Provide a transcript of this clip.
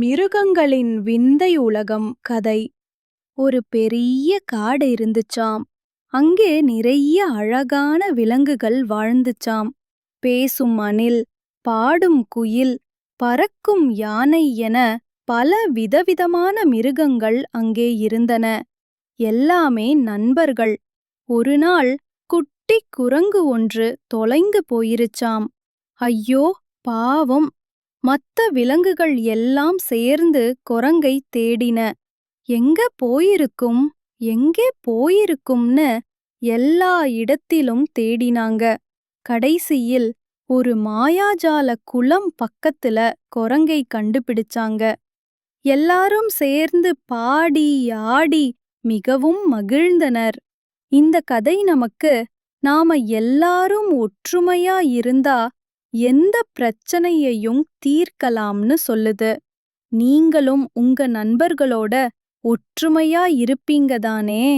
மிருகங்களின் விந்தை உலகம் கதை. ஒரு பெரிய காடு இருந்துச்சாம். அங்கே நிறைய அழகான விலங்குகள் வாழ்ந்துச்சாம். பேசும் அணில் பாடும் குயில் பறக்கும் யானை என பல விதவிதமான மிருகங்கள் அங்கே இருந்தன. எல்லாமே நண்பர்கள். ஒரு நாள் குட்டி குரங்கு ஒன்று தொலைந்து போயிருச்சாம். ஐயோ பாவம். மத்த விலங்குகள் எல்லாம் சேர்ந்து குரங்கை தேடின. எங்க போயிருக்கும்? எங்கே போயிருக்கும்னு எல்லா இடத்திலும் தேடினாங்க. கடைசியில் ஒரு மாயாஜால குளம் பக்கத்துல குரங்கை கண்டுபிடிச்சாங்க. எல்லாரும் சேர்ந்து பாடி ஆடி மிகவும் மகிழ்ந்தனர். இந்த கதை நமக்கு நாம எல்லாரும் ஒற்றுமையா இருந்தா எந்த பிரச்சனையையும் தீர்க்கலாம்னு சொல்லுது. நீங்களும் உங்க நண்பர்களோட ஒற்றுமையா இருப்பீங்க தானே?